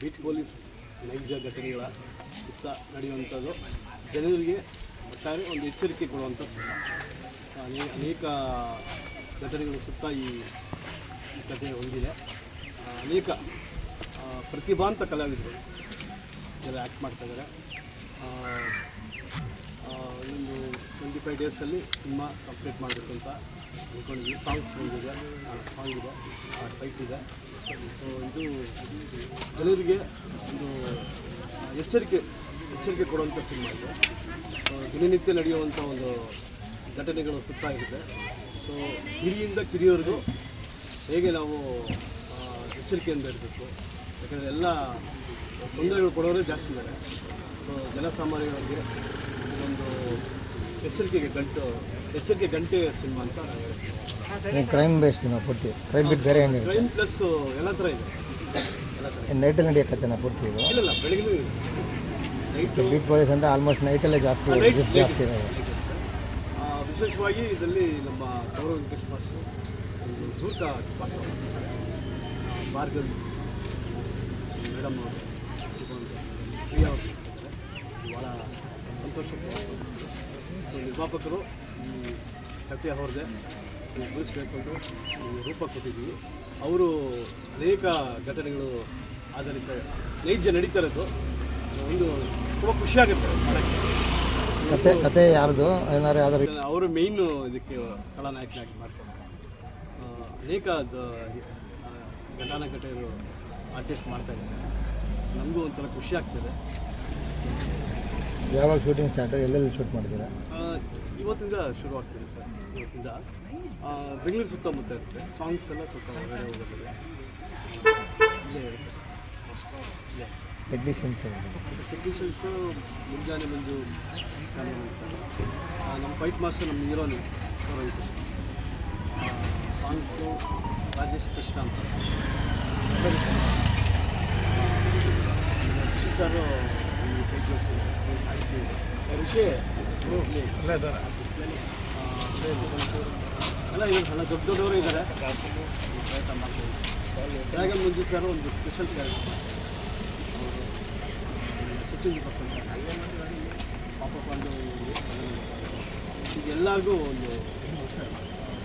Beet police ನೈಜ ಘಟನೆಗಳ ಸುತ್ತ ನಡೆಯುವಂಥದ್ದು. ಜನರಿಗೆ ಒಟ್ಟಾರೆ ಒಂದು ಎಚ್ಚರಿಕೆ ಕೊಡುವಂಥ ಅನೇಕ ಘಟನೆಗಳ ಸುತ್ತ ಈ ಕಥೆ ಹೊಂದಿದೆ ಅನೇಕ ಪ್ರತಿಭಾಂತ ಕಲಾವಿದರು ಇದೆಲ್ಲ ಆ್ಯಕ್ಟ್ ಮಾಡ್ತಾ ಇದ್ದಾರೆ. ಒಂದು ಟ್ವೆಂಟಿ ಫೈವ್ ಡೇಸಲ್ಲಿ ಸಿನಿಮಾ ಕಂಪ್ಲೀಟ್ ಮಾಡಬೇಕು ಅಂತ ಅಂದ್ಕೊಂಡಿದ್ವಿ ಸಾಂಗ್ಸ್ ಬಂದಿದೆ. ಸಾಂಗ್ ಇದೆ. ಫೈಟ್ ಇದೆ. ಸೊ ಇದು ಜನರಿಗೆ ಒಂದು ಎಚ್ಚರಿಕೆ ಎಚ್ಚರಿಕೆ ಕೊಡುವಂಥ ಸಿನಿಮಾ ಇದೆ. ದಿನನಿತ್ಯ ನಡೆಯುವಂಥ ಒಂದು ಘಟನೆಗಳು ಸುತ್ತ ಇರುತ್ತೆ ಸೊ ಹಿರಿಯಿಂದ ಕಿರಿಯವರೆಗೂ ಹೇಗೆ ನಾವು ಎಚ್ಚರಿಕೆಯಿಂದ ಇರಬೇಕು? ಯಾಕಂದರೆ ಎಲ್ಲ ತೊಂದರೆಗಳು ಕೊಡೋರೇ ಜಾಸ್ತಿ ಇದ್ದಾರೆ ಸೊ ಜನಸಾಮಾನ್ಯರಿಗೆ ಒಂದು ಎಚ್ಚರಿಕೆಗೆ ಗಂಟು ಎಚ್ಚರಿಕೆ ಗಂಟೆ ಸಿನಿಮಾ ಅಂತ ನಾನು ಹೇಳ್ತೀನಿ ಕ್ರೈಮ್ ಬೇಸ್ಡ್ ನಾವು ಪೂರ್ತಿ ಕ್ರೈಮ್ ಬಿಟ್ಟು ಬೇರೆ ಏನಿದೆ ಕ್ರೈಮ್ ಪ್ಲಸ್ ಎಲ್ಲ ಥರ ಇದೆ. ಎಲ್ಲ ಥರ ನೈಟಲ್ಲಿ ನಡೆಯೋ ಕಥೆನ ಪೂರ್ತಿ ಇದು? ಇಲ್ಲ ಬೆಳಗಿನೂ ಇದೆ. ನೈಟು ಬೀಟ್ ಪೊಲೀಸ್ ಅಂದರೆ ಆಲ್ಮೋಸ್ಟ್ ನೈಟಲ್ಲೇ ಜಾಸ್ತಿ ಜಸ್ಟ್ ಜಾಸ್ತಿ ಇರೋದು. ವಿಶೇಷವಾಗಿ ಇದರಲ್ಲಿ ನಮ್ಮ ಗೌರವ ವೆಂಕಟೇಶ್ ಮಾಸ್ಟರ್ ಒಂದು ದೂತ ಪಾತ್ರ. ಭಾರ್ಗವಿ ಮೇಡಮ್ ಅವರು ಪ್ರಿಯಾ. ಭಾಳ ಸಂತೋಷ. ಸೊ ನಿರ್ಮಾಪಕರು ಕಥೆ ಅವ್ರದ್ದೇ. ಸೊ ಇಬ್ಬರು ಸೇರಿಕೊಂಡು ರೂಪ ಕೊಟ್ಟಿದ್ದೀವಿ. ಅವರು ಅನೇಕ ಘಟನೆಗಳು ಆಧಾರಿತ ನೈಜ ನಡೀತಾ ಇರೋದು ಒಂದು ತುಂಬ ಖುಷಿಯಾಗುತ್ತೆ ಮಾಡೋಕ್ಕೆ. ಕತೆ ಕತೆ ಯಾರ್ದು? ಏನಾರು ಯಾವ್ದಾರು ಅವರು ಮೇಯ್ನು ಇದಕ್ಕೆ ಕಲಾನಾಯಕನಾಗಿ ಮಾಡ್ತಾರೆ ಅನೇಕ ಆ, ಆರ್ಟಿಸ್ಟ್ ಮಾಡ್ತಾ ಇದ್ದಾರೆ. ನಮಗೂ ಒಂಥರ ಖುಷಿ ಆಗ್ತಿದೆ. ಯಾವಾಗ ಶೂಟಿಂಗ್ ಸ್ಟಾರ್ಟ್ ಎಲ್ಲೆಲ್ಲಿ ಶೂಟ್ ಮಾಡಿದ್ದೀರಾ? ಇವತ್ತಿಂದ ಶುರು ಆಗ್ತಿದೆ ಸರ್ ಇವತ್ತಿಂದ. ಬೆಂಗಳೂರು ಸುತ್ತಮುತ್ತ ಇರುತ್ತೆ. ಸಾಂಗ್ಸ್ ಎಲ್ಲ ಸ್ವಲ್ಪ ಹೊರಗಡೆ ಹೋಗೋದಿಲ್ಲ. ಇಲ್ಲೇ ಇರುತ್ತೆ ಸರ್. ಅಷ್ಟು. ಇಲ್ಲೇ ಟೆಕ್ನಿಷಿಯನ್ಸ್ ಟೆಕ್ನಿಷಿಯನ್ಸು ಮುಂಜಾನೆ ಮಂಜು ಸರ್. ನಮ್ಮ ಫೈಟ್ ಮಾಸ್ಟರ್ ನಮ್ಮ ಹೀರೋನು ಸಾಂಗ್ಸು ರಾಜೇಶ್ ಕೃಷ್ಣ ಅಂತ. ಸರ್ ಎಲ್ಲ ಇದ್ದಾರೆ ಎಲ್ಲ ದೊಡ್ಡ ದೊಡ್ಡವರು ಇದ್ದಾರೆ ಪ್ರಯತ್ನ ಮಾಡ್ತೀವಿ ಡ್ರ್ಯಾಗನ್ ಮಂಜು ಸರ್ ಒಂದು ಸ್ಪೆಷಲ್ ಕ್ಯಾರೆಕ್ಟರ್ ಪರ್ಸನ್ ಸರ್ ಪಾಪ ಈಗ ಎಲ್ಲರಿಗೂ ಒಂದು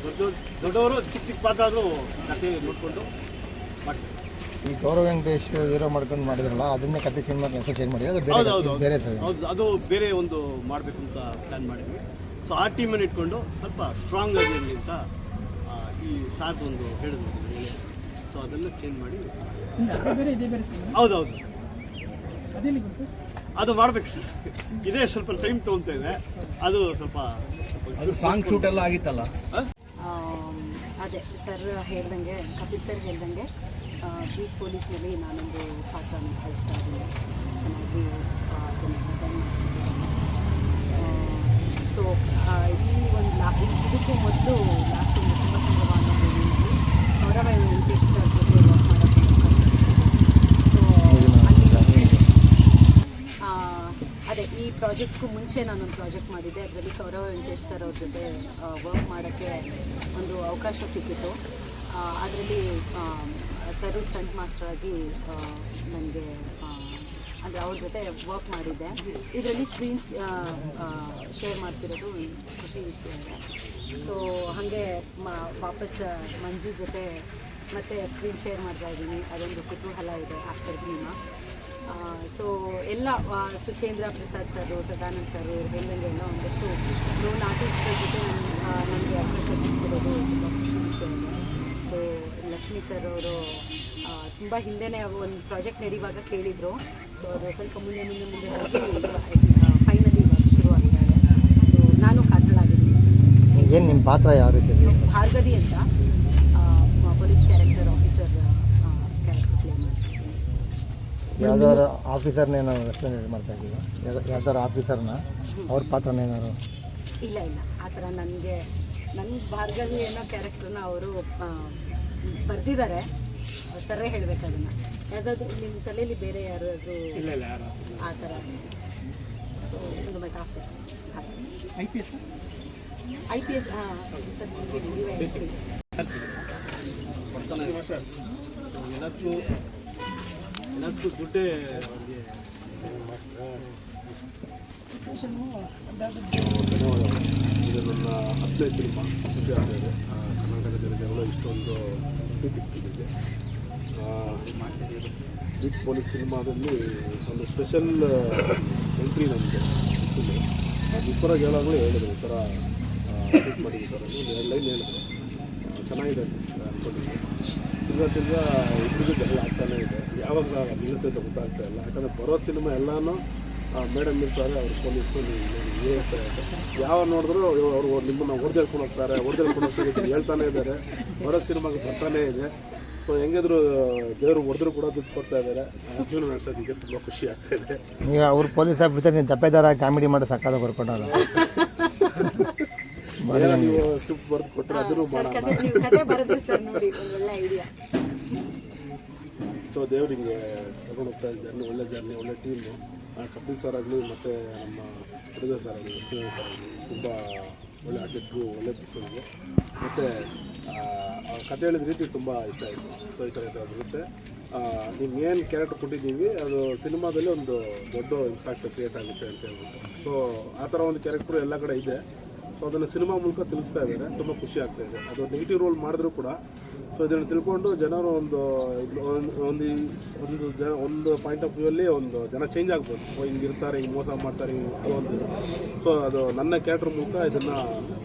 ದೊಡ್ಡ ದೊಡ್ಡ ದೊಡ್ಡವರು ಚಿಕ್ಕ ಚಿಕ್ಕ ಪಾತ್ರ ಆದರೂ ಕತೆ ನೋಡಿಕೊಂಡು ಮಾಡ್ತಾರೆ ಈ ಗೌರವ ವೆಂಕಟೇಶ್ ಹೀರೋ ಮಾಡ್ಕೊಂಡು ಮಾಡಿದ್ರಲ್ಲ ಅದನ್ನೇ ಕತೆ ಚೇಂಜ್ ಮಾಡಿ ಹೆಸರು ಚೇಂಜ್ ಮಾಡಿ ಅದು ಬೇರೆ ಹೌದು ಹೌದು ಇದು ಬೇರೆ ಸರ್ ಹೌದು ಅದು ಬೇರೆ ಒಂದು ಮಾಡಬೇಕು ಅಂತ ಪ್ಲ್ಯಾನ್ ಮಾಡಿದ್ವಿ. ಸೊ ಆ ಟೀಮನ್ನು ಇಟ್ಕೊಂಡು ಸ್ವಲ್ಪ ಸ್ಟ್ರಾಂಗ್ ಆಗಿ ಅಂತ ಆ, ಈ ಸಾರ್ ಒಂದು ಹೇಳಿದ್ರು ಸೊ ಅದೆಲ್ಲ ಚೇಂಜ್ ಮಾಡಿ. ಹೌದು ಹೌದು ಸರ್. ಅದು ಮಾಡ್ಬೇಕು ಸರ್. ಇದೇ ಸ್ವಲ್ಪ ಟೈಮ್ ತೊಗೊತಾ ಇದೆ. ಅದು ಸ್ವಲ್ಪ ಸಾಂಗ್ ಶೂಟ್ ಎಲ್ಲ ಆಗಿತ್ತಲ್ಲ? ಆಮ್, ಅದೇ ಸರ್ ಹೇಳ್ದಂಗೆ ಕಪಿಲ್ ಸರ್ ಹೇಳ್ದಂಗೆ ಬೀಟ್ ಪೊಲೀಸ್ನಲ್ಲಿ ನಾನೊಂದು ಪಾತ್ರ ನಿಭಾಯಿಸ್ತಾ ಇದ್ದೀನಿ. ಚೆನ್ನಾಗಿ ಅದನ್ನು ಡಿಸೈನ್ ಸೊ ಈ ಒಂದು ಲಾ ಇದಕ್ಕೂ ಮೊದಲು ಲಾಸ್ಟ್ ಒಂದು ತುಂಬ ಮೂವಿನಲ್ಲಿ ಗೌರವ ವೆಂಕಟೇಶ್ ಸರ್ ಜೊತೆ ವರ್ಕ್ ಮಾಡೋಕ್ಕೆ ಅವಕಾಶ ಸಿಕ್ಕಿದೆ. ಸೊ ಅದೇ ಈ ಪ್ರಾಜೆಕ್ಟ್ಗೂ ಮುಂಚೆ ನಾನೊಂದು ಪ್ರಾಜೆಕ್ಟ್ ಮಾಡಿದ್ದೆ. ಅದರಲ್ಲಿ ಗೌರವ ವೆಂಕಟೇಶ್ ಸರ್ ಅವ್ರ ಜೊತೆ ವರ್ಕ್ ಮಾಡೋಕ್ಕೆ ಒಂದು ಅವಕಾಶ ಸಿಕ್ಕಿತ್ತು. ಅದರಲ್ಲಿ ಸರು ಸ್ಟಂಟ್ ಮಾಸ್ಟರ್ ಆಗಿ ನನಗೆ ಅಂದರೆ ಅವ್ರ ಜೊತೆ ವರ್ಕ್ ಮಾಡಿದ್ದೆ. ಇದರಲ್ಲಿ ಸ್ಕ್ರೀನ್ಸ್ ಶೇರ್ ಮಾಡ್ತಿರೋದು ಖುಷಿ ವಿಷಯ ಇದೆ ಸೊ ಹಾಗೆ ವಾಪಸ್ ಮಂಜು ಜೊತೆ ಮತ್ತೆ ಸ್ಕ್ರೀನ್ ಶೇರ್ ಮಾಡ್ತಾ ಇದ್ದೀನಿ. ಅದೊಂದು ಕುತೂಹಲ ಇದೆ ಆಫ್ಟರ್ ಭೀಮಾ ಸೊ ಎಲ್ಲ ಸುಚೇಂದ್ರ ಪ್ರಸಾದ್ ಸರು ಸದಾನಂದ್ ಸರ್ ಎಲ್ಲ ಒಂದಷ್ಟು ನೋನ್ ಆರ್ಟಿಸ್ಟ್ ಜೊತೆ ನನಗೆ ಅವಕಾಶ ಸಿಗ್ತಿರೋದು ತುಂಬ ಖುಷಿ ವಿಷಯ ಇದೆ ಸೊ ಲಕ್ಷ್ಮಿ ಸರ್ ಅವರು ತುಂಬ ಹಿಂದೆನೇ ಒಂದು ಪ್ರಾಜೆಕ್ಟ್ ನಡೆಯುವಾಗ ಕೇಳಿದರು. ಸೊ ಅದು ಸ್ವಲ್ಪ ಮುಂದೆ ಮುಂದೆ ಮುಂದೆ ಹೋಗಿ ಫೈನಲಿ ಇವಾಗ ಶುರು ಆಗ್ತಾರೆ ಸೊ ನಾನು ಕಾತಳಾಗಿದ್ದೀನಿ ಸರ್. ಏನು ನಿಮ್ಮ ಪಾತ್ರ ಯಾವ ರೀತಿ ಭಾರ್ಗವಿ ಅಂತ police character officer character play ಮಾಡ್ತಿದ್ದೀನಿ. ಯಾವ್ದಾದ್ರು ಆಫೀಸರ್ನ ಏನಾದ್ರು ರೆಸ್ಪಾನ್ಸ್ ಮಾಡ್ತಾ ಇದ್ದೀವಿ ಯಾವ್ದು- ಯಾವ್ದಾದ್ರು ಆಫೀಸರ್ನ ಅವ್ರ ಪಾತ್ರನ ಏನಾದ್ರು? ಇಲ್ಲ ಇಲ್ಲ. ಆ ಥರ ನನಗೆ ನನ್ನ ಭಾರ್ಗವಿ ಏನೋ ಕ್ಯಾರೆಕ್ಟರ್ನ ಅವರು ಬರೆದಿದ್ದಾರೆ. ಸರೇ ಹೇಳಬೇಕು ಅದನ್ನು. ಯಾವುದಾದ್ರೂ ನಿಮ್ಮ ತಲೆಯಲ್ಲಿ ಬೇರೆ ಯಾರಾದರೂ ಇಲ್ಲ ಇಲ್ಲ ಯಾರು ಆ ಥರ ಸೊ ಒಂದು ಮಟ್ಟ I P S I P S ಹಾಂ ಸರ್. ಎಸ್ ಎಲ್ಲದಕ್ಕೂ ದುಡ್ಡೇ ಇದು ನನ್ನ ಹತ್ತನೇ ಸಿನಿಮಾ. ಖುಷಿ ಆಗ್ತಾ ಜನತೆಗಳು ಇಷ್ಟೊಂದು ಪ್ರೀತಿ ಬಿಟ್ ಪೊಲೀಸ್ ಸಿನಿಮಾದಲ್ಲಿ ಒಂದು ಸ್ಪೆಷಲ್ ಎಂಟ್ರಿ ನನಗೆ ಇಬ್ಬರ ಹೇಳೋಗಳು ಹೇಳಿದ್ರು, ಈ ಥರ ಶೂಟ್ ಒಂದು ಎರಡು ಲೈನ್ ಹೇಳಿದ್ರು. ಚೆನ್ನಾಗಿದೆ ಅಂದ್ಕೊಂಡಿದ್ದೆ ತಿರ್ಗಾ ತಿರ್ಗಾ ಇಬ್ಬರಿಗೂ ಜಗಳ ಆಗ್ತಾನೆ ಇದೆ. ಯಾವಾಗ ನಿಲ್ಲುತ್ತೆ ಅಂತ ಗೊತ್ತಾಗ್ತಾ ಇಲ್ಲ. ಯಾಕಂದರೆ ಬರೋ ಸಿನಿಮಾ ಎಲ್ಲನೂ ಮೇಡಮ್ ಇರ್ತಾರೆ ಅವ್ರ ಪೊಲೀಸು ಹೇಳ್ತಾರೆ ಯಾವ ನೋಡಿದ್ರು ಅವರು ನಿಮ್ಮನ್ನು ಹೊಡೆದೇಳ್ಕೊಂಡು ಹೋಗ್ತಾರೆ ಹೊಡೆದೇಳ್ಕೊಂಡು ಹೋಗ್ತಾರೆ ಹೇಳ್ತಾನೆ ಇದ್ದಾರೆ. ಬರೋ ಸಿನಿಮಾಗೆ ಬರ್ತಾನೆ ಇದೆ. ಸೊ ಹೆಂಗಿದ್ರು ದೇವರು ಹೊಡೆದ್ರು ಕೂಡ ದುಡ್ಡು ಕೊಡ್ತಾ ಇದ್ದಾರೆ. ಜೀವನ ನಡೆಸೋದಕ್ಕೆ ತುಂಬ ಖುಷಿ ಆಗ್ತಾ ಇದೆ. ಈಗ ಅವ್ರು ಪೊಲೀಸ್ ಆಫೀಸರ್ ನೀವು ದಪ್ಪೆದಾರ ಕಾಮಿಡಿ ಮಾಡಿ ಸಕ್ಕಾದ ಬರ್ಕೊಂಡಾರ ನೀವು ಸ್ಕ್ರಿಪ್ಟ್ ಬರೆದು ಕೊಟ್ಟರೆ ಅದನ್ನು ಸರ್ ಮಾಡೋಣ ಕತೆ ನೀವು ಕತೆ ಬರೆದ್ರಿ ಸರ್ ನೋಡಿ ಒಂದು ಒಳ್ಳೆ ಐಡಿಯಾ ಸೊ ದೇವ್ರು ಹಿಂಗೆ ತಗೊಂಡು ಹೋಗ್ತಾ ಜರ್ನಿ, ಒಳ್ಳೆ ಜರ್ನಿ, ಒಳ್ಳೆ ಟೀಮು ಕಪಿಲ್ ಸರ್ ಆಗಲಿ ಮತ್ತು ನಮ್ಮ ಹುಡುಗ ಸರ್ ಆಗಲಿ, ಲಕ್ಷ್ಮೀ ಸರ್ ಆಗಲಿ ತುಂಬ ಒಳ್ಳೆ ಆಟಿದ್ರು ಒಳ್ಳೆ ಪರ್ಸನ್ಸು ಮತ್ತು ಕತೆ ಹೇಳಿದ ರೀತಿ ತುಂಬ ಇಷ್ಟ ಆಯಿತು. ಸೊ ಈ ಥರ ಇರುತ್ತೆ ಬರುತ್ತೆ. ಏನು ಕ್ಯಾರೆಕ್ಟರ್ ಕೊಟ್ಟಿದ್ದೀವಿ, ಅದು ಸಿನಿಮಾದಲ್ಲಿ ಒಂದು ದೊಡ್ಡ ಇಂಪ್ಯಾಕ್ಟ್ ಕ್ರಿಯೇಟ್ ಆಗುತ್ತೆ ಅಂತ ಹೇಳ್ಬಿಟ್ಟು ಸೊ ಆ ಥರ ಒಂದು ಕ್ಯಾರೆಕ್ಟ್ರು ಎಲ್ಲ ಕಡೆ ಇದೆ. ಸೊ ಅದನ್ನು ಸಿನಿಮಾ ಮೂಲಕ ತಿಳಿಸ್ತಾ ಇದ್ದಾರೆ. ತುಂಬ ಖುಷಿ ಆಗ್ತಾ ಇದೆ. ಅದು ನೆಗೆಟಿವ್ ರೋಲ್ ಮಾಡಿದ್ರು ಕೂಡ. ಸೊ ಇದನ್ನು ತಿಳ್ಕೊಂಡು ಜನರು ಒಂದು ಒಂದು ಒಂದು ಜನ, ಒಂದು ಪಾಯಿಂಟ್ ಆಫ್ ವ್ಯೂ ಅಲ್ಲಿ ಒಂದು ಜನ ಚೇಂಜ್ ಆಗ್ಬೋದು. ಓ ಹಿಂಗಿರ್ತಾರೆ ಹಿಂಗೆ ಮೋಸ ಮಾಡ್ತಾರೆ, ಹಿಂಗೆ ಒಂದು ಸೊ ಅದು ನನ್ನ ಕ್ಯಾರೆಕ್ಟರ್ ಮೂಲಕ ಇದನ್ನು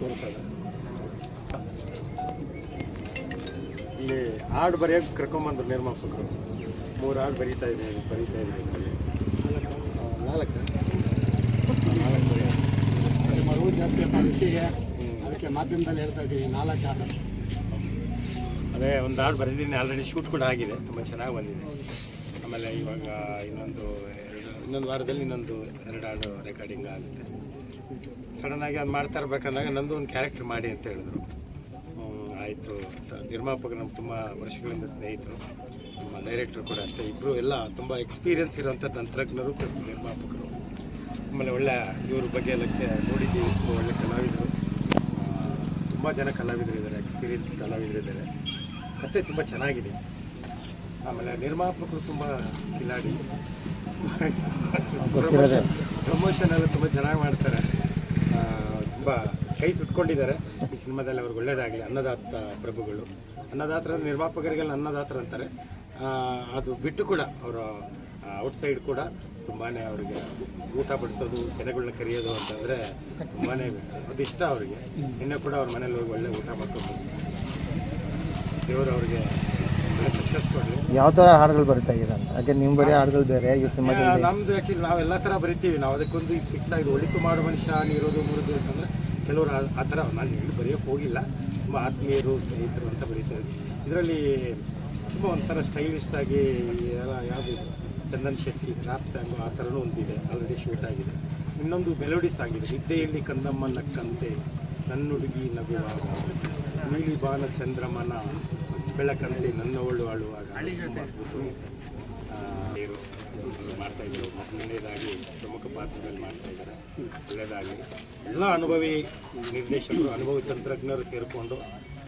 ತೋರಿಸ್ತಾ ಇದ್ದಾರೆ. ಇಲ್ಲಿ ಹಾಡು ಬರೆಯೋಕೆ ಕರ್ಕೊಂಬಂದ್ರು ನಿರ್ಮಾಪಕರು. ಮೂರು ಹಾಡು ಬರೀತಾ ಇದ್ದೀನಿ ಬರೀತಾ ಇದ್ದೀನಿ ನಾಲ್ಕು? ಜಾಸ್ತಿ ಅಪ್ಪ ಋಷಿಗೆ ಅದಕ್ಕೆ ಮಾಧ್ಯಮದಲ್ಲಿ ಹೇಳ್ತಾ ಇದ್ದೀನಿ ನಾಲ್ಕು ಹಾಡು ಅದೇ ಒಂದು ಹಾಡು ಬರೆದಿದ್ದೀನಿ ಆಲ್ರೆಡಿ ಶೂಟ್ ಕೂಡ ಆಗಿದೆ ತುಂಬ ಚೆನ್ನಾಗಿ ಬಂದಿದೆ. ಆಮೇಲೆ ಇವಾಗ ಇನ್ನೊಂದು ಎರಡು ಇನ್ನೊಂದು ವಾರದಲ್ಲಿ ಇನ್ನೊಂದು ಎರಡು ಹಾಡು ರೆಕಾರ್ಡಿಂಗ್ ಆಗುತ್ತೆ. ಸಡನ್ನಾಗಿ ಅದು ಮಾಡ್ತಾ ಇರ್ಬೇಕಂದಾಗ ನಂದು ಒಂದು ಕ್ಯಾರೆಕ್ಟರ್ ಮಾಡಿ ಅಂತ ಹೇಳಿದ್ರು. ಆಯಿತು ನಿರ್ಮಾಪಕರು ನಮ್ಮ ತುಂಬ ವರ್ಷಗಳಿಂದ ಸ್ನೇಹಿತರು. ನಮ್ಮ ಡೈರೆಕ್ಟರ್ ಕೂಡ ಅಷ್ಟೇ. ಇಬ್ಬರು ಎಲ್ಲ ತುಂಬ ಎಕ್ಸ್ಪೀರಿಯನ್ಸ್ ಇರೋಂಥ ತಂತ್ರಜ್ಞರು ಪ್ಲಸ್ ನಿರ್ಮಾಪಕರು. ಆಮೇಲೆ ಒಳ್ಳೆ ಇವ್ರ ಬಗ್ಗೆ ಎಲ್ಲ ನೋಡಿದ್ದೀವಿ. ಒಳ್ಳೆ ಕಲಾವಿದರು. ತುಂಬ ಜನ ಕಲಾವಿದರು ಇದ್ದಾರೆ ಎಕ್ಸ್ಪೀರಿಯನ್ಸ್ ಕಲಾವಿದರು ಇದ್ದಾರೆ ಕತೆ ತುಂಬ ಚೆನ್ನಾಗಿದೆ. ಆಮೇಲೆ ನಿರ್ಮಾಪಕರು ತುಂಬ ಕಿಲಾಡಿ. ಪ್ರಮೋಷನ್ ಎಲ್ಲ ತುಂಬ ಚೆನ್ನಾಗಿ ಮಾಡ್ತಾರೆ. ತುಂಬ ಕೈ ಸುಟ್ಕೊಂಡಿದ್ದಾರೆ. ಈ ಸಿನಿಮಾದಲ್ಲಿ ಅವ್ರಿಗೆ ಒಳ್ಳೇದಾಗಲಿ ಅನ್ನದಾತ ಪ್ರಭುಗಳು. ಅನ್ನದಾತರ ನಿರ್ಮಾಪಕರಿಗೆಲ್ಲ ಅನ್ನದಾತರ ಅಂತಾರೆ. ಅದು ಬಿಟ್ಟು ಕೂಡ ಅವರು ಔಟ್ಸೈಡ್ ಕೂಡ ತುಂಬಾ ಅವರಿಗೆ ಊಟ ಬಡಿಸೋದು ಜನಗಳನ್ನ ಕರೆಯೋದು ಅಂತಂದರೆ ತುಂಬಾ ಅದು ಇಷ್ಟ ಅವರಿಗೆ. ಇನ್ನೂ ಕೂಡ ಅವ್ರ ಮನೇಲಿ ಹೋಗಿ ಒಳ್ಳೆ ಊಟ ಮಾಡ್ಕೊಂಡು ದೇವರು ಅವ್ರಿಗೆ ಒಳ್ಳೆ ಸಕ್ಸಸ್ ಕೊಡಲಿ. ಯಾವ ಥರ ಹಾಡುಗಳು ಬರಿತಾ ಇದ್ದೀರಾ? ಅಂತ ಯಾಕೆ ನಿಮ್ಮ ಬರೀ ಹಾಡುಗಳು ಬೇರೆ ನಮ್ದು ಆ್ಯಕ್ಚುಲಿ ನಾವು ಎಲ್ಲ ಥರ ಬರಿತೀವಿ. ನಾವು ಅದಕ್ಕೊಂದು ಫಿಕ್ಸ್ ಆಗಿದೆ ಒಳಿತು ಮಾಡೋ ಮನುಷ್ಯ ಇರೋದು ಮೂರು ದಿವಸ ಅಂದರೆ ಕೆಲವರು ಆ- ಆ ಥರ ನಾನು ಹೇಳಿ ಬರೆಯೋಕೆ ಹೋಗಿಲ್ಲ. ತುಂಬ ಆತ್ಮೀಯರು ಸ್ನೇಹಿತರು ಅಂತ ಬರೀತಾರೆ ಇದರಲ್ಲಿ ತುಂಬ ಒಂಥರ ಸ್ಟೈಲಿಶ್ ಆಗಿ ಎಲ್ಲ ಯಾವುದು ಚಂದನ್ ಶೆಟ್ಟಿ ರ್ಯಾಪ್ ಸಾಂಗು ಆ ಥರನೂ ಒಂದಿದೆ. ಆಲ್ರೆಡಿ ಶೂಟ್ ಆಗಿದೆ. ಇನ್ನೊಂದು ಮೆಲೋಡಿ ಸಾಂಗ್ ಇದೆ ನಿದ್ದೆಯಲ್ಲಿ ಕಂದಮ್ಮ ನಕ್ಕಂತೆ ನನ್ನ ಹುಡುಗಿ ನಗುವಾಗ ನೀಲಿ ಬಾನ ಚಂದ್ರಮನ ಬೆಳಕಂತೆ ನನ್ನವಳು ಆಳುವಾಗ. ಮಾಡ್ತಾ ಇದ್ರು ಮೊದಲನೇದಾಗಿ ಪ್ರಮುಖ ಪಾತ್ರದಲ್ಲಿ ಮಾಡ್ತಾ ಇದ್ದಾರೆ. ಒಳ್ಳೆಯದಾಗಿ. ಎಲ್ಲ ಅನುಭವಿ ನಿರ್ದೇಶಕರು ಅನುಭವಿ ತಂತ್ರಜ್ಞರು ಸೇರಿಕೊಂಡು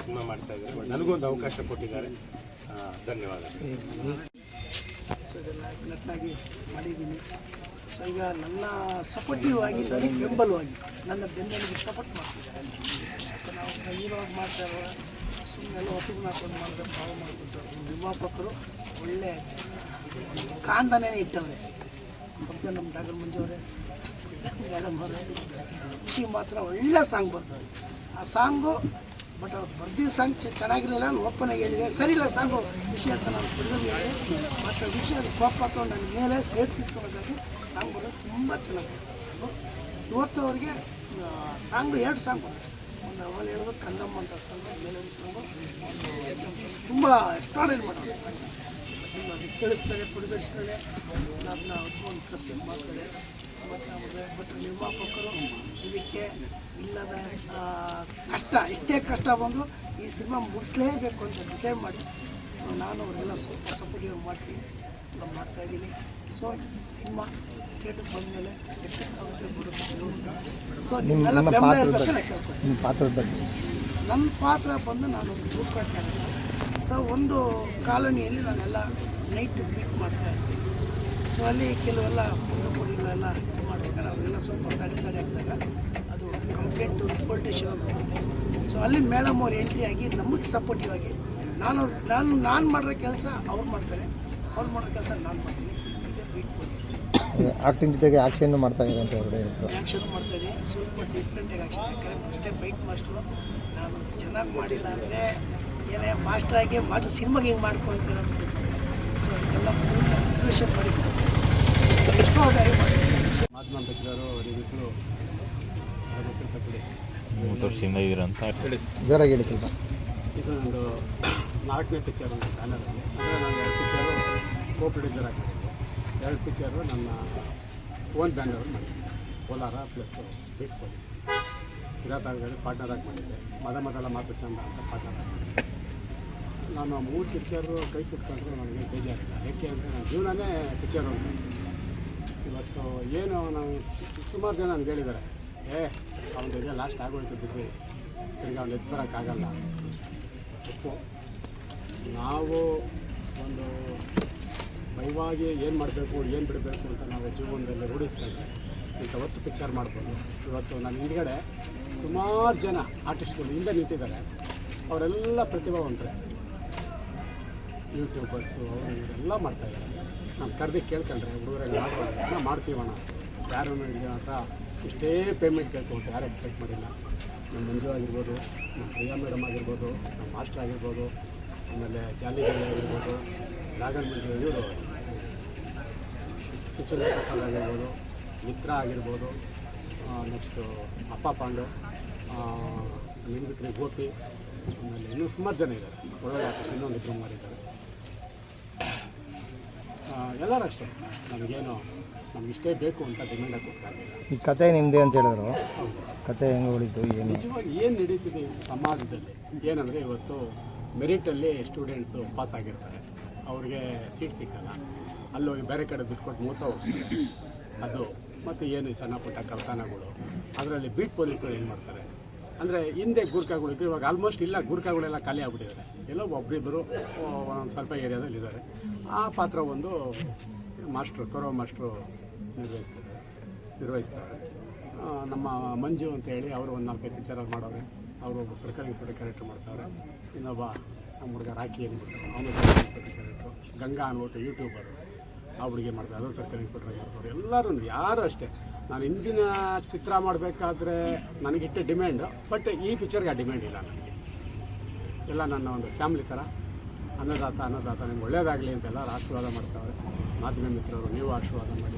ಸಿನಿಮಾ ಮಾಡ್ತಾ ಇದ್ದಾರೆ. ನನಗೂ ಒಂದು ಅವಕಾಶ ಕೊಟ್ಟಿದ್ದಾರೆ. ಧನ್ಯವಾದ. ಧನ್ಯವಾದಗಳು ಸೊ ಇದೆಲ್ಲ ನಟ್ನಾಗಿ ಮಾಡಿದ್ದೀನಿ. ಸೊ ಈಗ ನನ್ನ ಸಪೋರ್ಟಿವ್ ಆಗಿ ನನಗೆ ಬೆಂಬಲವಾಗಿ, ನನ್ನ ಬೆನ್ನೆಲುಬು ಸಪೋರ್ಟ್ ಮಾಡ್ತಿದ್ದಾರೆ. ನಾವು ಹೀರೋಗಿ ಮಾಡ್ತಾ ಸುಮ್ಮನೆ ಸುಮ್ಮನೆಲ್ಲ ಮಾಡ್ಕೊಂಡು ಮಾಡಿದ್ರೆ ಭಾವ ಮಾಡ್ತಿದ್ದಾರೆ ನಿರ್ಮಾಪಕರು ಒಳ್ಳೆ ಕಾಂದನೇ ಇಟ್ಟವ್ರೆ. ಮತ್ತೆ ನಮ್ಮ ಡಾಕ್ಟರ್ ಮಂಜುವರೇ ಮೇಡಮ್ ಅವರೇ, ಖುಷಿ ಮಾತ್ರ ಒಳ್ಳೆ ಸಾಂಗ್ ಬರ್ತವೆ ಆ ಸಾಂಗು ಬಟ್ ಅವ್ರು ಬರ್ದಿದ್ದ ಸಾಂಗ್ ಚೆನ್ನಾಗಿರಲಿಲ್ಲ ನಾನು ಓಪನ್ ಆಗಿ ಹೇಳಿದೆ. ಸರಿ ಇಲ್ಲ ಸಾಂಗು, ವಿಷಯ ಅಂತ ನಾನು ಕುಡಿದ್ರೆ ಹೇಳಿದೆ. ಮತ್ತು ವಿಷಯದ ಕೋಪ ತಗೊಂಡು ನನ್ನ ಮೇಲೆ ಸೇಟ್ ತಿಸ್ಕೊಳೋದಾಗಿ ಸಾಂಗ್ ಬರೋದು ತುಂಬ ಚೆನ್ನಾಗಿ ಸಾಂಗು. ಇವತ್ತು ಅವರಿಗೆ ಸಾಂಗು, ಎರಡು ಸಾಂಗ್ ಒಂದು ಅವಲ್ ಹೇಳೋದು ಕಂದಮ್ಮ ಅಂತ ಸಾಂಗು, ಮೇಲೊಂದು ಸಾಂಗು ತುಂಬ ಎಕ್ಸ್ಟ್ರಾಡರಿ ಮಾಡೋದು ಸಾಂಗ್. ಅದಕ್ಕೆ ಕೇಳಿಸ್ತಾರೆ ಪುಡಿದಷ್ಟೇ ಅದನ್ನ ಒಂದು ಕಷ್ಟ ಮಾಡ್ತಾರೆ. ಬಟ್ ನಿರ್ಮಾಪಕರು ಇದಕ್ಕೆ ಇಲ್ಲದ ಕಷ್ಟ ಇಷ್ಟೇ ಕಷ್ಟ ಬಂದರೂ ಈ ಸಿನಿಮಾ ಮುಗಿಸ್ಲೇಬೇಕು ಅಂತ ಡಿಸೈಡ್ ಮಾಡಿ. ಸೊ ನಾನು ಅವರೆಲ್ಲ ಸ್ವಲ್ಪ ಸಪೋರ್ಟಿವ್ ಮಾಡ್ತೀನಿ ನಾನು ಮಾಡ್ತಾಯಿದ್ದೀನಿ ಸೊ ಸಿನಿಮಾ ಥಿಯೇಟ್ರಿಗೆ ಬಂದಮೇಲೆ ಸಕ್ಸಸ್ ಆಗುತ್ತೆ ಬರುತ್ತೆ ಸೊ ನಿಮ್ಮೆಲ್ಲ ನಿಮ್ಮ ಬೆಂಬಲ ಪಾತ್ರದ ಇರಬೇಕು ನಾನು ಕೇಳ್ಕೊತೀನಿ ಪಾತ್ರದ ಬಗ್ಗೆ. ನನ್ನ ಪಾತ್ರ ಬಂದು ನಾನು ಒಂದು ಗ್ರೂಪ್ ಸೊ ಒಂದು ಕಾಲೋನಿಯಲ್ಲಿ ನಾನೆಲ್ಲ ನೈಟ್ ಮೀಟ್ ಮಾಡ್ತಾ ಇರ್ತೀನಿ. ಸೊ ಅಲ್ಲಿ ಕೆಲವೆಲ್ಲ ಪುಣ್ಯಪುಡಿಗಳೆಲ್ಲ ಇದು ಮಾಡ್ಬೇಕಾದ್ರೆ ಅವರೆಲ್ಲ ಸ್ವಲ್ಪ ತಡೆ ತಡೆ ಹಾಕಿದಾಗ ಅದು ಕಂಪ್ಲೇಂಟು ಪೊಲಿಟೇಷನ್ ಹೋಗುತ್ತೆ ಸೊ ಅಲ್ಲಿ ಮೇಡಮ್ ಅವ್ರು ಎಂಟ್ರಿ ಆಗಿ ನಮಗೆ ಸಪೋರ್ಟಿವ್ ಆಗಿ ನಾನು ನಾನು ನಾನು ಮಾಡಿರೋ ಕೆಲಸ ಅವ್ರು ಮಾಡ್ತಾರೆ. ಅವ್ರು ಮಾಡೋ ಕೆಲಸ ನಾನು ಮಾಡ್ತೀನಿ. ಇದೇ ಬೀಟ್ ಪೊಲೀಸ್. ಆ್ಯಕ್ಟಿಂಗ್ ಜೊತೆಗೆ ಆ್ಯಕ್ಷನ್ ಮಾಡ್ತಾ ಇದ್ದಾರೆ ಅಂತ ಅವರು ಆ್ಯಕ್ಷನ್ ಮಾಡ್ತಾ ಇದ್ದೀನಿ. ಸ್ವಲ್ಪ ಡಿಫ್ರೆಂಟಾಗಿ ಆ್ಯಕ್ಷನ್ ಯಾಕಂದರೆ ಫಸ್ಟೇ ಬೈಟ್ ಮಾಸ್ಟ್ರು ನಾನು ಚೆನ್ನಾಗಿ ಮಾಡಿಲ್ಲ ಅಂದರೆ ಏನೇ ಮಾಸ್ಟರ್ ಆಗಿ ಮಾಸ್ಟರ್ ಸಿನಿಮಾಗೆ ಹಿಂಗೆ ಅಂದ್ಬಿಟ್ಟು ಸೊ ಅದಕ್ಕೆಲ್ಲ ಪ್ರಿಪ್ರೇಷನ್ ಮಾಡಿದ್ದೀನಿ. ಮಿತ್ರರು ದಯವಿಟ್ಟು ಗೊತ್ತಿರ್ತಕ್ಕಂಥ ಮೂವತ್ತು ವರ್ಷದಿಂದ ಇದ್ದೀರ ಅಂತ ಜೋರಾಗಿ ಹೇಳಿ ಸ್ವಲ್ಪ. ಇದು ನಂದು ನಾಲ್ಕನೇ ಪಿಕ್ಚರ್ ಒಂದು ಬ್ಯಾನರಲ್ಲಿ ಅಂದರೆ ನಾನು ಎರಡು ಪಿಕ್ಚರು ಕೋ ಪ್ರೊಡ್ಯೂಸರ್ ಆಗಿದ್ದೀನಿ ಎರಡು ಪಿಕ್ಚರು ನನ್ನ ಓನ್ ಬ್ಯಾನರ್ ಮಾಡಿದ್ದೆ ಕೋಲಾರ ಪ್ಲಸ್ ಬೀಟ್ ಪೊಲೀಸ್ ಕಿರಾತಾಗದಲ್ಲಿ ಪಾರ್ಟ್ನರ್ ಆಗಿ ಮಾಡಿದ್ದೆ. ಮದ ಮೊದಲ ಮಾತು ಚಂದ ಅಂತ ಪಾರ್ಟ್ನರ್ ಆಗಿ ಮಾಡಿದ್ದೆ. ನಾನು ಮೂರು ಪಿಕ್ಚರು ಕೈ ಸುತ್ತಂದ್ರೆ ನನಗೆ ಬೇಜಾರಿಲ್ಲ. ಯಾಕೆ ಅಂದರೆ ನನ್ನ ಜೀವನನೇ ಪಿಕ್ಚರ್ ಅಂತ ಏನು ನಾವು ಸು- ಸುಮಾರು ಜನ ನನಗೆ ಹೇಳಿದ್ದಾರೆ. ಏ, ಅವನ ಇದೆ ಲಾಸ್ಟ್ ಆಗೋಯ್ತು ಬಿಡ್ರಿ. ತಿರ್ಗಿ ಅವ್ನು ಎದ್ದು ಬರೋಕ್ಕಾಗಲ್ಲ ತಪ್ಪು ನಾವು ಒಂದು ಭಯವಾಗಿ ಏನು ಮಾಡಬೇಕು, ಏನು ಬಿಡಬೇಕು ಅಂತ ನಾವು ಜೀವನದಲ್ಲಿ ಈಗ ಇವತ್ತು ಪಿಕ್ಚರ್ ಮಾಡ್ಬೋದು. ಇವತ್ತು ನನ್ನ ಹಿಂದ್ಗಡೆ ಸುಮಾರು ಜನ ಆರ್ಟಿಸ್ಟ್ಗಳು ಹಿಂದೆ ನಿಂತಿದ್ದಾರೆ. ಅವರೆಲ್ಲ ಪ್ರತಿಭಾವಂತರೆ. ಯೂಟ್ಯೂಬರ್ಸು ಅವರು ಇವರೆಲ್ಲ ಮಾಡ್ತಾಯಿದ್ದಾರೆ ನಾನು ಕರೆದು ಕೇಳ್ಕೊಂಡ್ರೆ ಹುಡುಗರಲ್ಲಿ ಮಾಡ್ಬೋದು ಮಾಡ್ತೀವಣ್ಣ ಯಾರು ಅಂತ ಇಷ್ಟೇ ಪೇಮೆಂಟ್ ಕೇಳ್ಕೊಂಡು ಯಾರು ಎಕ್ಸ್ಪೆಕ್ಟ್ ಮಾಡಿಲ್ಲ. ನಮ್ಮ ಮಂಜು ಆಗಿರ್ಬೋದು ನಮ್ಮ ಪ್ರಿಯಾ ಮೇಡಮ್ ಆಗಿರ್ಬೋದು ನಮ್ಮ ಮಾಸ್ಟರ್ ಆಗಿರ್ಬೋದು, ಆಮೇಲೆ ಜಾಲಿ ಆಗಿರ್ಬೋದು ರಾಗನ್ ಮಂಜು ಇವರು. ಸುಚಂದ್ರ ಪ್ರಸಾದ್ ಆಗಿರ್ಬೋದು, ಮಿತ್ರ ಆಗಿರ್ಬೋದು ನೆಕ್ಸ್ಟು ಅಪ್ಪ ಪಾಂಡು ನಿಂಬಿಕ್ರಿ ಗೋಪಿ ಆಮೇಲೆ ಇನ್ನೂ ಸುಮಾರು ಜನ ಇದ್ದಾರೆ. ಒಳ್ಳೆಯ ಇನ್ನೊಂದು ಇಬ್ಬರು ಮಾಡಿದ್ದಾರೆ ಎಲ್ಲರೂ ಅಷ್ಟೇ. ನಮಗೇನು ಇಷ್ಟೇ ಬೇಕು ಅಂತ ಡಿಮ್ಯಾಂಡ್ ಕೊಡ್ತಾರೆ ಈ ಕತೆ ನಿಮ್ಮದೇ ಅಂತ ಹೇಳಿದ್ರು. ಕತೆ ಹೆಂಗೆ ಉಳಿತು ಏನು? ನಿಜವಾಗಿ ಏನು ನಡೀತಿದೆ ಸಮಾಜದಲ್ಲಿ? ಏನಂದರೆ ಇವತ್ತು ಮೆರಿಟಲ್ಲಿ ಸ್ಟೂಡೆಂಟ್ಸು ಪಾಸ್ ಆಗಿರ್ತಾರೆ. ಅವ್ರಿಗೆ ಸೀಟ್ ಸಿಕ್ಕಲ್ಲ. ಅಲ್ಲೋಗಿ ಬೇರೆ ಕಡೆ ದುಡ್ಡು ಕೊಟ್ಟು ಮೋಸ ಹೋಗ್ತಾರೆ. ಅದು ಮತ್ತು ಏನು ಈ ಸಣ್ಣ ಪುಟ್ಟ ಕಳ್ತನಗಳು. ಅದರಲ್ಲಿ ಬೀಟ್ ಪೊಲೀಸರು ಏನು ಮಾಡ್ತಾರೆ? ಅಂದರೆ ಹಿಂದೆ ಗೂರ್ಖಾಗಳು ಇದ್ದು ಇವಾಗ ಆಲ್ಮೋಸ್ಟ್ ಇಲ್ಲ, ಗೂರ್ಖಾಗಳೆಲ್ಲ ಖಾಲಿ ಆಗ್ಬಿಟ್ಟಿದ್ದಾರೆ. ಎಲ್ಲೋ ಒಬ್ಬರಿಬ್ಬರು ಒಂದು ಸ್ವಲ್ಪ ಏರಿಯಾದಲ್ಲಿ ಇದ್ದಾರೆ. ಆ ಪಾತ್ರ ಒಂದು ಮಾಸ್ಟ್ರು ಕರೋ ಮಾಸ್ಟ್ರು ನಿರ್ವಹಿಸ್ತಾರೆ ನಿರ್ವಹಿಸ್ತಾರೆ. ನಮ್ಮ ಮಂಜು ಅಂತ ಹೇಳಿ ಅವರು ಒಂದು ನಾಲ್ಕೈದು ಪಿಕ್ಚರಲ್ಲಿ ಮಾಡೋರೆ ಅವರು ಒಬ್ಬ ಸರ್ಕಾರಿ ಇನ್ಸ್ಪೆಕ್ಟರ್ ಕ್ಯಾರೆಕ್ಟರ್ ಮಾಡ್ತಾರೆ ಇನ್ನೊಬ್ಬ ನಮ್ಮ ಹುಡುಗ ರಾಖಿ ಅಂದ್ಬಿಟ್ಟು ಅವನು ಗಂಗಾ ಅಂದ್ಬಿಟ್ಟು ಯೂಟ್ಯೂಬರು ಆ ಹುಡುಗಿ ಮಾಡ್ತಾರೆ ಅದು ಸರ್ಕಾರಿ ಇನ್ಸ್ಪೆಕ್ಟರ್ ಆಗಿರ್ತಾರೆ ಎಲ್ಲರೂ ಯಾರು ಅಷ್ಟೇ. ನಾನು ಹಿಂದಿನ ಚಿತ್ರ ಮಾಡಬೇಕಾದ್ರೆ ನನಗಿಟ್ಟ ಡಿಮ್ಯಾಂಡು ಬಟ್ ಈ ಪಿಕ್ಚರ್ಗೆ ಆ ಡಿಮ್ಯಾಂಡ್ ಇಲ್ಲ ನನಗೆ. ಎಲ್ಲ ನನ್ನ ಒಂದು ಫ್ಯಾಮ್ಲಿ ಥರ. ಅನ್ನದಾತ ಅನ್ನದಾತ ನಿಮ್ಗೆ ಒಳ್ಳೇದಾಗಲಿ ಅಂತೆಲ್ಲ ಆಶೀರ್ವಾದ ಮಾಡ್ತಾವ್ರೆ. ಮಾಧ್ಯಮ ಮಿತ್ರರು ನೀವು ಆಶೀರ್ವಾದ ಮಾಡಿ.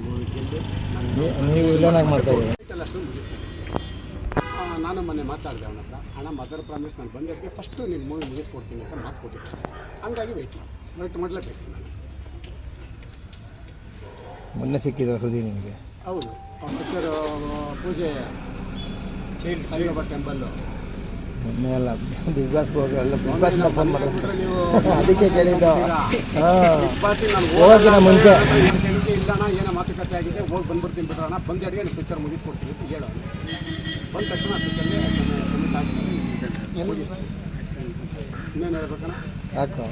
ಮೂವಿ ಗೆಲ್ಲಿ ನನ್ನ ನೀ- ನೀವು ವಿಲನಾಗಿ ಮಾಡ್ತಾ ಇದ್ದೀರಿ? ಅಷ್ಟು ಮುಗಿಸ್ತೀನಿ. ನಾನು ಮೊನ್ನೆ ಮಾತಾಡಿದೆ ಅವನ ಹತ್ರ. ಹಣ ಮದರ್ ಪ್ರಾಮಿಸ್ ನಾನು ಬಂದಕ್ಕೆ ಫಸ್ಟು ನಿಮ್ಮ ಮೂವಿ ಮುಗಿಸ್ಕೊಡ್ತೀನಿ ಅಂತ ಮಾತು ಕೊಟ್ಟಿದ್ದೆ. ಹಂಗಾಗಿ ವೆಯ್ಟ್ ವೆಯ್ಟ್ ಮಾಡಲೇಬೇಕು ನಾನು ಮೊನ್ನೆ ಸಿಕ್ಕಿದ ಸುದ್ದಿ ನಿಮಗೆ? ಹೌದು. ಪಿಕ್ಚರ್ ಪೂಜೆ ಚೈಲ್ಡ್ ಸಾಯಿಬಾಬಾ ಟೆಂಪಲ್ಲು ಮೊನ್ನೆ ಎಲ್ಲ ಬಿಗ್ ಬಾಸ್ಗೆ ಹೋಗಿ ಎಲ್ಲ ಬಿಗ್ ಬಾಸ್ನ ಫೋನ್ ಮಾಡಿದ್ರು. ನೀವು ಅದಕ್ಕೆ ಕೇಳಿದ್ದು. ಹಾಂ. ಬಿಗ್ ಬಾಸಿಗೆ ನಾನು ಹೋಗೋಕ್ಕಿಂತ ಮುಂಚೆ ಇಲ್ಲಣ್ಣ ಏನೋ ಮಾತುಕತೆ ಆಗಿದೆ ಹೋಗಿ ಬಂದ್ಬಿಡ್ತೀನಿ ಬಿಡ್ರಣ್ಣ ಬಂದು ಅಡಿಗೆ ನಾನು ಪಿಕ್ಚರ್ ಮುಗಿಸ್ಕೊಡ್ತೀನಿ ಅಂತ ಹೇಳೋ ಬಂದ ತಕ್ಷಣ ಪಿಕ್ಚರ್ಗೆ ಇನ್ನೇನು ಹೇಳ್ಬೇಕಣ್ಣ? ಯಾಕೋ?